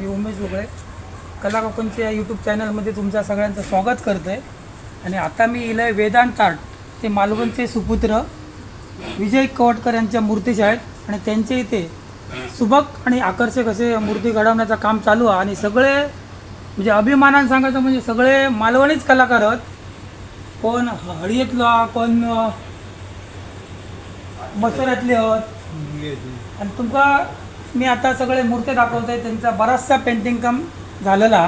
मी उमेश वगळे कला कोकणच्या या यूट्यूब चॅनलमध्ये तुमच्या सगळ्यांचं स्वागत करतो आहे आणि आता मी इलं आहे वेदांत आर्ट ते मालवणचे सुपुत्र विजय कवटकर यांच्या मूर्तीशाळेत आहेत आणि त्यांच्या इथे सुबक आणि आकर्षक असे मूर्ती घडवण्याचं काम चालू आहे. आणि सगळे म्हणजे अभिमानानं सांगायचं म्हणजे सगळे मालवणीच कलाकार आहेत. कोण हळीतला कोण अं, मसुऱ्यातले आहेत. आणि तुमका मी आता सगळे मूर्ती दाखवतोय त्यांचा बराचसा पेंटिंग काम झालेला.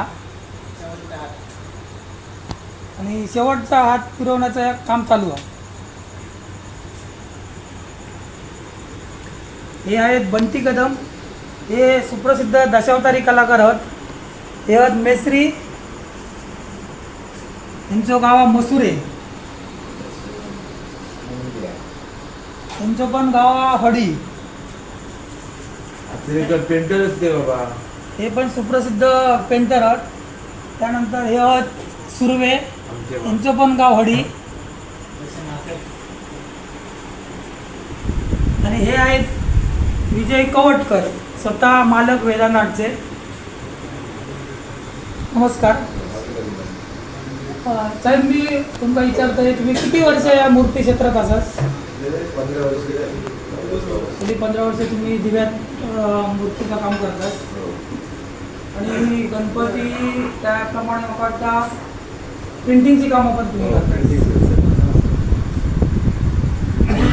आणि शेवटचा हात फिरवण्याचं काम चालू आहे. हे आहेत बंटी कदम. हे सुप्रसिद्ध दशावतारी कलाकार आहेत. हे आहेत मेसरी यांचं गाव आहे मसुरे. त्यांचं पण गाव आहे हडी पेंटरच ते बाबा हे पण सुप्रसिद्ध पेंटर आहेत. त्यानंतर हे आहेत सुर्वे. आमचे बा- यांचं पण गाव हडी आणि हे आहेत विजय कवटकर स्वतः मालक वेदांतचे. नमस्कार. अं, साहेब मी तुमका विचारतोय तुम्ही किती वर्ष या मूर्ती क्षेत्रात असाच गेली. पंधरा वर्ष तुम्ही दिव्यात मूर्तीचं काम करतात. आणि गणपती त्याप्रमाणे मला वाटतं प्रिंटिंगची कामं पण तुम्ही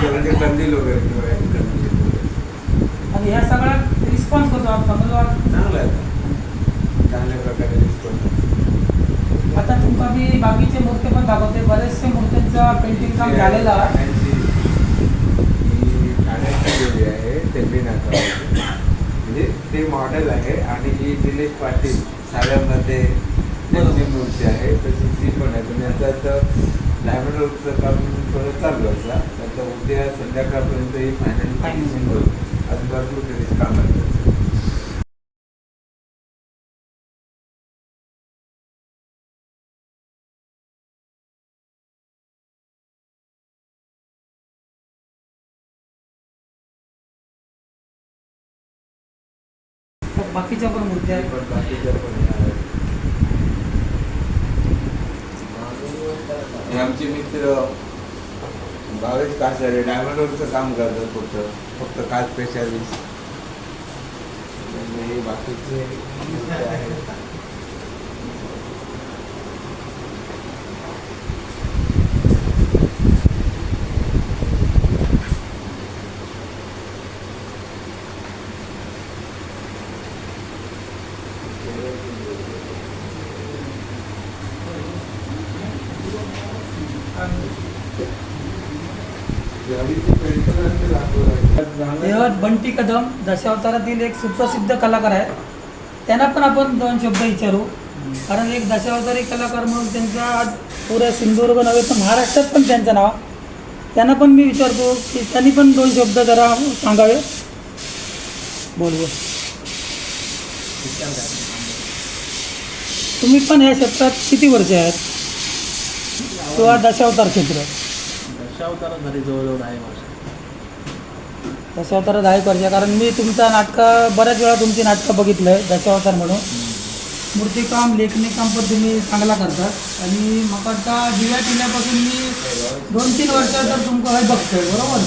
म्हणजे कंदील वगैरे हे वगैरे. आणि ह्या सगळ्यात रिस्पॉन्स कसा समजा चांगलं आहे. चांगल्या प्रकारे रिस्पॉन्स आता तुमका मी बाकीचे मूर्ती पण दाखवते. बरेचसे मूर्त्यांचं पेंटिंग काम झालेलं आहे. आहे तेंबी म्हणजे ते मॉडेल आहे आणि ही दिलीप पाटील साड्यामध्ये त्यांची मूर्ती आहे. तशी ती पण आहे. पण याचा आता डायमंड रोडचं काम थोडं चालू असा आता. उद्या संध्याकाळपर्यंत ही फायनल फायनल बाकीच्या पण मुद्द्या आहेत. पण बाकीच्या पण हे आहेत. आमचे मित्र भावेश कासारे डायमंडवरचं काम करतात फक्त फक्त काच स्पेशालिस्ट हे बाकीचे आहेत ज्वारीचे पेंटर आणि ते लाकूड आहे. हे आहेत बंटी कदम दशावतारातील एक सुप्रसिद्ध कलाकार आहे. त्यांना पण आपण दोन शब्द विचारू. कारण एक दशावतारी कलाकार म्हणून त्यांचा आज पुऱ्या सिंधुदुर्ग नव्हे तर महाराष्ट्रात पण त्यांचं नाव. त्यांना पण मी विचारतो की त्यांनी पण दोन शब्द जरा सांगावे. बोल बोल. तुम्ही पण या क्षेत्रात किती वर्ष आहेत? किंवा दशावतार क्षेत्र? दशावतारा झाली जवळजवळ दहा वर्ष. दशावतार दहा एक वर्ष. कारण मी तुमचा नाटकं बऱ्याच वेळा तुमची नाटकं बघितलं आहे दशावतार म्हणून. मूर्तिकाम लेखणी काम पण तुम्ही चांगला करतात. आणि म्हाका वाटतं दिव्या किल्ल्यापासून मी दोन तीन वर्ष तर तुमचं हे बघतोय बरोबर?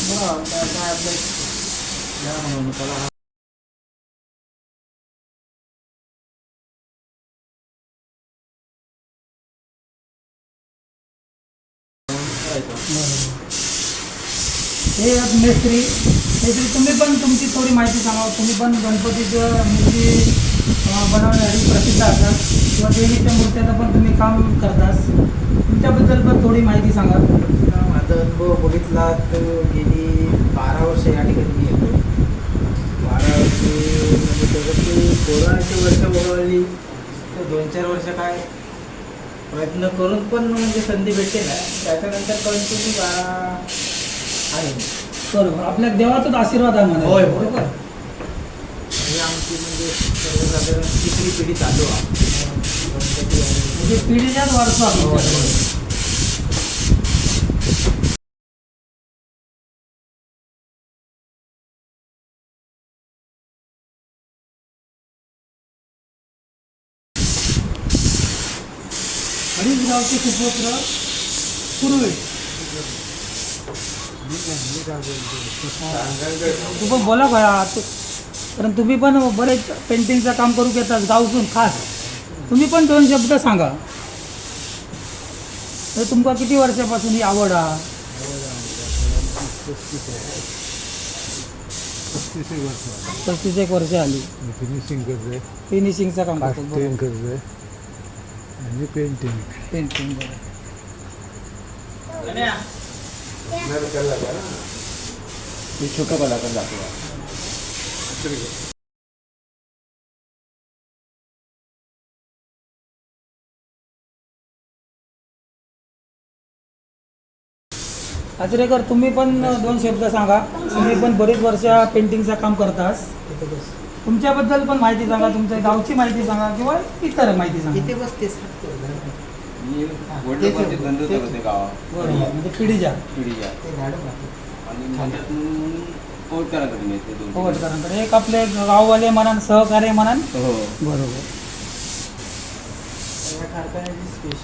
बरं काय आपलं हा हे मिस्त्री. मेस्त्री तुम्ही पण तुमची थोडी माहिती सांगा. तुम्ही पण गणपतीचं मूर्ती बनवण्यासाठी प्रसिद्ध असाल. किंवा देवीच्या मूर्त्याचं पण तुम्ही काम करतास. तुमच्याबद्दल पण थोडी माहिती सांगा. माझा अनुभव बघितला तर गेली बारा वर्ष या ठिकाणी मी येतो बारा वर्ष म्हणजे त्याच्यात कोरोनाची वर्ष वगळली तर दोन चार वर्ष काय प्रयत्न करून पण म्हणजे संधी भेटते ना त्याच्यानंतर कंटिन्यू बा आहे. बरोबर आपल्या देवाचाच आशीर्वाद आहे मला होय, होय. बरोबर? आमची म्हणजे सर्वसाधारण तिसरी पिढी चालू आहे. गणपती आणि म्हणजे पिढीच्याच वारसा होय, गावचे सुपुत्र पूर्वी तू पण बोला तू कारण तुम्ही पण बरेच पेंटिंगचं काम करू घेतात गावसून खास. तुम्ही पण दोन शब्द सांगा. तर तुमका किती वर्षापासून ही आवड हा? पस्तीस एक वर्ष आली. फिनिशिंग करते फिनिशिंगचं काम करते आणि पेंटिंग पेंटिंग? मी छोटा कलाकार दाखवा आचरेकर तुम्ही पण दोन शब्द सांगा. तुम्ही पण बरीच वर्ष पेंटिंगचं काम करतास. तुमच्याबद्दल पण माहिती सांगा तुमच्या गावची माहिती सांगा किंवा इतर माहिती सांगा. इथे बसते मी वडिलोपार्जित धंदो करते गावात. बरोबर म्हणजे पिढीच्या. पिढीच्या. ते झाडं मागे. आणि त्याच्यातून कोटकराकडे मिळते दोन तीन. पवटकरांकडे एक आपले गाववाले म्हणान सहकार्य म्हणान. हो. बरोबर. या कारखान्याची स्पेशल